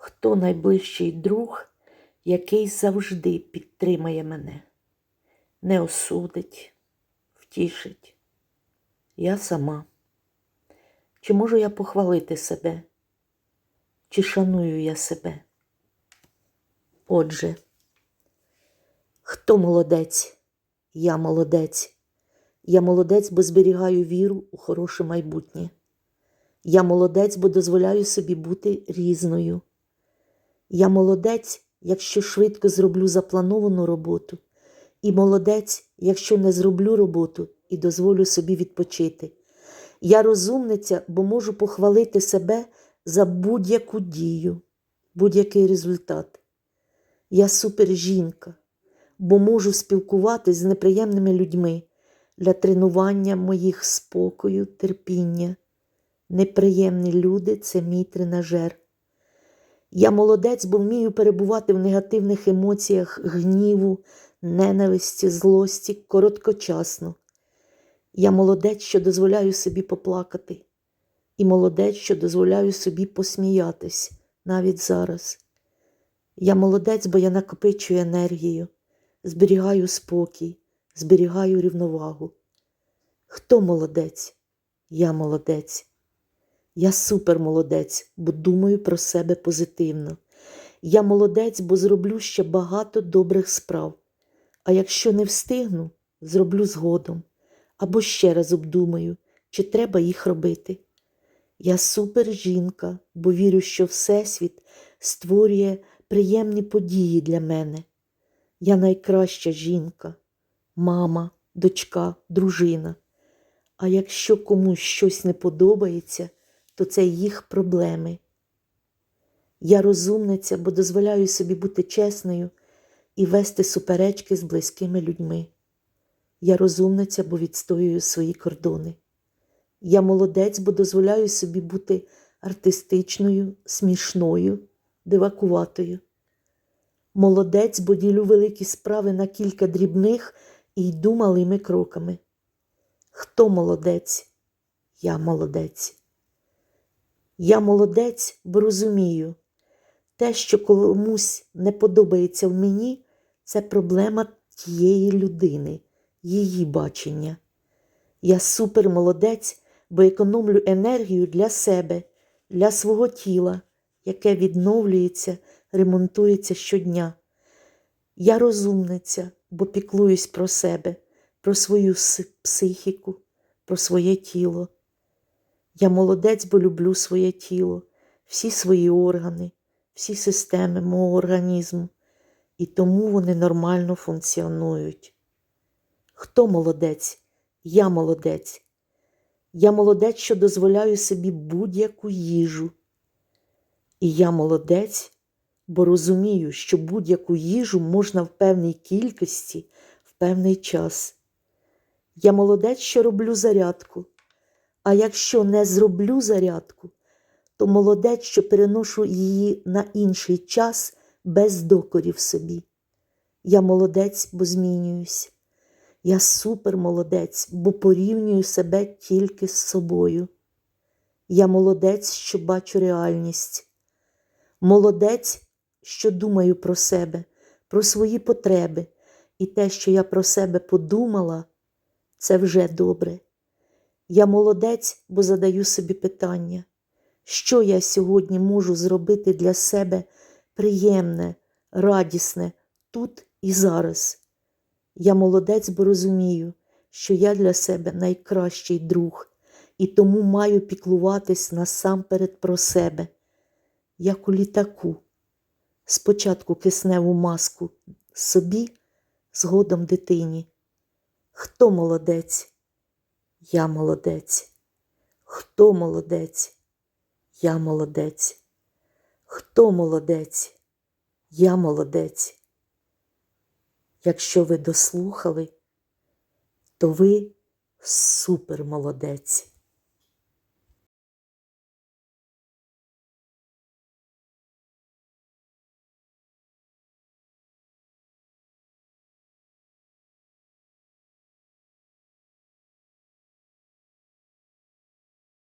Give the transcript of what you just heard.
Хто найближчий друг, який завжди підтримає мене, не осудить, втішить. Я сама. Чи можу я похвалити себе? Чи шаную я себе? Отже, хто молодець? Я молодець. Я молодець, бо зберігаю віру у хороше майбутнє. Я молодець, бо дозволяю собі бути різною. Я молодець, якщо швидко зроблю заплановану роботу, і молодець, якщо не зроблю роботу і дозволю собі відпочити. Я розумниця, бо можу похвалити себе за будь-яку дію, будь-який результат. Я супержінка, бо можу спілкуватись з неприємними людьми для тренування моїх спокою, терпіння. Неприємні люди це мій тренажер. Я молодець, бо вмію перебувати в негативних емоціях гніву, ненависті, злості короткочасно. Я молодець, що дозволяю собі поплакати, і молодець, що дозволяю собі посміятись навіть зараз. Я молодець, бо я накопичую енергію, зберігаю спокій, зберігаю рівновагу. Хто молодець? Я молодець. Я супермолодець, бо думаю про себе позитивно. Я молодець, бо зроблю ще багато добрих справ. А якщо не встигну, зроблю згодом або ще раз обдумаю, чи треба їх робити. Я супер жінка, бо вірю, що Всесвіт створює приємні події для мене. Я найкраща жінка, мама, дочка, дружина. А якщо комусь щось не подобається, то це їх проблеми. Я розумниця, бо дозволяю собі бути чесною і вести суперечки з близькими людьми. Я розумниця, бо відстоюю свої кордони. Я молодець, бо дозволяю собі бути артистичною, смішною, дивакуватою. Молодець, бо ділю великі справи на кілька дрібних і йду малими кроками. Хто молодець? Я молодець. Я молодець, бо розумію, те, що комусь не подобається в мені, це проблема тієї людини, її бачення. Я супермолодець, бо економлю енергію для себе, для свого тіла, яке відновлюється, ремонтується щодня. Я розумниця, бо піклуюсь про себе, про свою психіку, про своє тіло. Я молодець, бо люблю своє тіло, всі свої органи, всі системи мого організму, і тому вони нормально функціонують. Хто молодець? Я молодець. Я молодець, що дозволяю собі будь-яку їжу. І я молодець, бо розумію, що будь-яку їжу можна в певній кількості в певний час. Я молодець, що роблю зарядку. А якщо не зроблю зарядку, то молодець, що переношу її на інший час без докорів собі. Я молодець, бо змінююсь. Я супермолодець, бо порівнюю себе тільки з собою. Я молодець, що бачу реальність. Молодець, що думаю про себе, про свої потреби, і те, що я про себе подумала, це вже добре. Я молодець, бо задаю собі питання, що я сьогодні можу зробити для себе приємне, радісне тут і зараз. Я молодець, бо розумію, що я для себе найкращий друг і тому маю піклуватись насамперед про себе, як у літаку. Спочатку кисневу маску собі, згодом дитині. Хто молодець? Я молодець. Хто молодець? Я молодець. Хто молодець? Я молодець. Якщо ви дослухали, то ви супермолодець.